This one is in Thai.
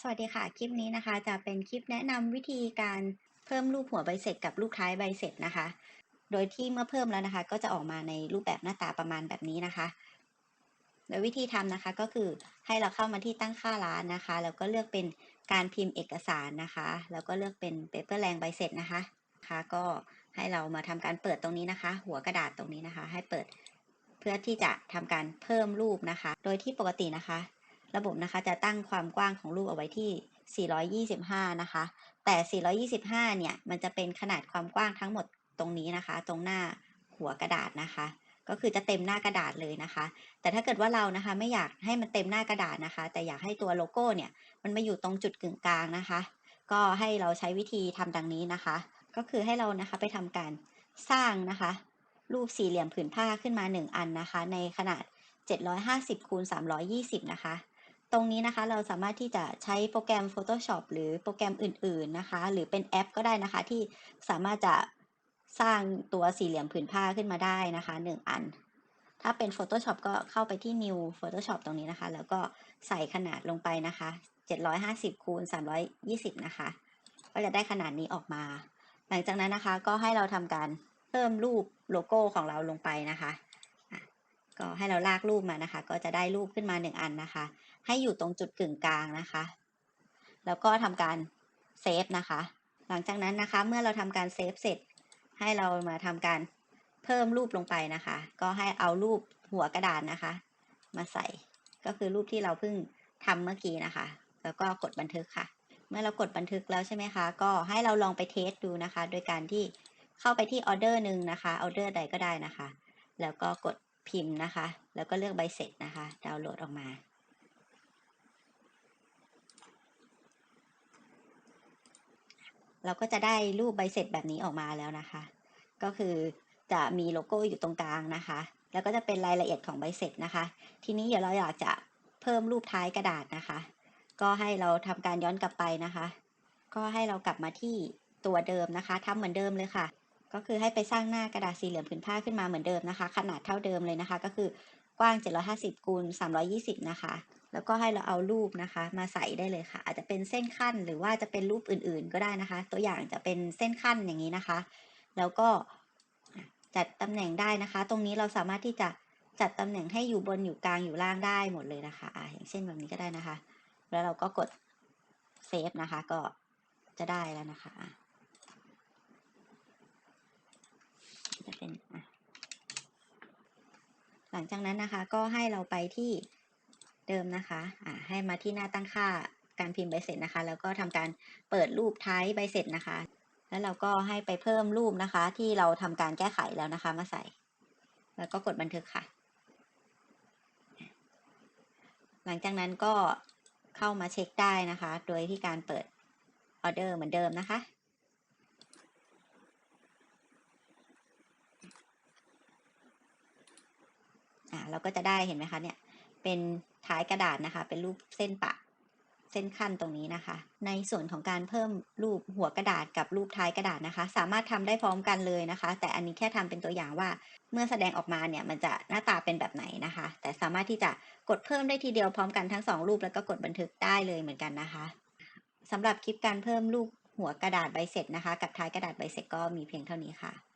สวัสดีค่ะ คลิปนี้นะคะ จะเป็นคลิปแนะนำวิธีการเพิ่มรูปหัวใบเสร็จกับรูปท้ายใบเสร็จนะคะ โดยที่เมื่อเพิ่มแล้วนะคะ ก็จะออกมาในรูปแบบหน้าตาประมาณแบบนี้นะคะ โดยวิธีทำนะคะก็คือให้เราเข้ามาที่ตั้งค่าร้านนะคะ แล้วก็เลือกเป็นการพิมพ์เอกสารนะคะ แล้วก็เลือกเป็นเปเปอร์แรงใบเสร็จนะคะค่ะก็ให้เรามาทำการเปิดตรงนี้นะคะ หัวกระดาษตรงนี้นะคะ ให้เปิดเพื่อที่จะทำการเพิ่มรูปนะคะ โดยที่ปกตินะคะ ระบบนะคะจะตั้งความกว้างของรูปเอาไว้ที่ 425 นะคะ แต่ 425 เนี่ย มันจะเป็นขนาดความกว้างทั้งหมดตรงนี้นะคะ ตรงหน้าหัวกระดาษนะคะ ก็คือจะเต็มหน้ากระดาษเลยนะคะ แต่ถ้าเกิดว่าเรานะคะไม่อยากให้มันเต็มหน้ากระดาษนะคะ แต่อยากให้ตัวโลโก้เนี่ย มันมาอยู่ตรงจุดกึ่งกลางนะคะ ก็ให้เราใช้วิธีทำดังนี้นะคะ ก็คือให้เรานะคะไปทำการสร้างนะคะ รูปสี่เหลี่ยมผืนผ้าขึ้นมา 1 อันนะคะ ในขนาด 750คูณ320 นะคะ ตรงนี้นะคะเราสามารถที่จะใช้โปรแกรม Photoshop หรือโปรแกรมอื่น ๆนะคะ หรือเป็นแอปก็ได้นะคะ ที่สามารถจะสร้างตัวสี่เหลี่ยมผืนผ้าขึ้นมาได้นะคะ 1 อัน ถ้าเป็น Photoshop ก็เข้าไปที่ New Photoshop ตรงนี้นะคะ แล้วก็ใส่ขนาดลงไปนะคะ 750คูณ320 นะคะ ก็จะได้ขนาดนี้ออกมา หลังจากนั้นนะคะก็ให้เราทำการเพิ่มรูปโลโก้ของเราลงไปนะคะอะ ก็ให้เราลากรูปมานะคะ ก็จะได้รูปขึ้นมา 1 อันนะคะ ให้อยู่ตรงจุดกึ่งกลางนะคะ แล้วก็ทำการเซฟนะคะ หลังจากนั้นนะคะเมื่อเราทำการเซฟเสร็จ ให้เรามาทำการเพิ่มรูปลงไปนะคะ ก็ให้เอารูปหัวกระดานนะคะ มาใส่ก็คือรูปที่เราเพิ่งทำเมื่อกี้นะคะ แล้วก็กดบันทึกค่ะ เมื่อเรากดบันทึกแล้วใช่ไหมคะ ก็ให้เราลองไปเทสดูนะคะ โดยการที่เข้าไปที่ออเดอร์หนึ่งนะคะออเดอร์ใดก็ได้นะคะ แล้วก็กด พิมพ์นะคะ แล้วก็เลือกใบเสร็จนะคะ ดาวน์โหลดออกมา เราก็จะได้รูปใบเสร็จแบบนี้ออกมาแล้วนะคะ ก็คือจะมีโลโก้อยู่ตรงกลางนะคะ แล้วก็จะเป็นรายละเอียดของใบเสร็จนะคะ ทีนี้เดี๋ยวเราอยากจะเพิ่มรูปท้ายกระดาษนะคะ ก็ให้เราทำการย้อนกลับไปนะคะ ก็ให้เรากลับมาที่ตัวเดิมนะคะทำเหมือนเดิมเลยค่ะ ก็คือให้ไปสร้างหน้ากระดาษสีเหลี่ยมผืนผ้าขึ้นมาเหมือนเดิมนะคะ ขนาดเท่าเดิมเลยนะคะ ก็คือกว้าง 750คูณ320 นะคะ แล้วก็ให้เราเอารูปนะคะ มาใส่ได้เลยค่ะ อาจจะเป็นเส้นขั้นหรือว่าจะเป็นรูปอื่นๆ ก็ได้นะคะ ตัวอย่างจะเป็นเส้นขั้นอย่างนี้นะคะ แล้วก็จัดตำแหน่งได้นะคะ ตรงนี้เราสามารถที่จะจัดตำแหน่งให้อยู่บนอยู่กลางอยู่ล่างได้หมดเลยนะคะอ่าอย่างเช่นแบบนี้ก็ได้นะคะ แล้วเราก็กดเซฟนะคะ ก็จะได้แล้วนะคะอะ จะเป็นหลังจากนั้นนะคะก็ให้เราไปที่เดิมนะคะะให้มาที่หน้าตั้งค่าการพิมพ์ใบเสร็จนะคะ แล้วก็ทำการเปิดรูปท้ายใบเสร็จนะคะ แล้วเราก็ให้ไปเพิ่มรูปนะคะ ที่เราทำการแก้ไขแล้วนะคะมาใส่ แล้วก็กดบันทึกค่ะ หลังจากนั้นก็เข้ามาเช็คได้นะคะ โดยที่การเปิดออเดอร์เหมือนเดิมนะคะ อ่าเราก็จะได้เห็นไหมคะเนี่ยเป็นท้ายกระดาษนะคะ เป็นรูปเส้นปะเส้นขั้นตรงนี้นะคะ ในส่วนของการเพิ่มรูปหัวกระดาษกับรูปท้ายกระดาษนะคะ สามารถทำได้พร้อมกันเลยนะคะ แต่อันนี้แค่ทำเป็นตัวอย่างว่า เมื่อแสดงออกมาเนี่ยมันจะหน้าตาเป็นแบบไหนนะคะ แต่สามารถที่จะกดเพิ่มได้ทีเดียวพร้อมกันทั้งสองรูปแล้วก็กดบันทึกได้เลยเหมือนกันนะคะสำหรับคลิปการเพิ่มรูปหัวกระดาษใบเสร็จนะคะ กับท้ายกระดาษใบเสร็จก็มีเพียงเท่านี้ค่ะ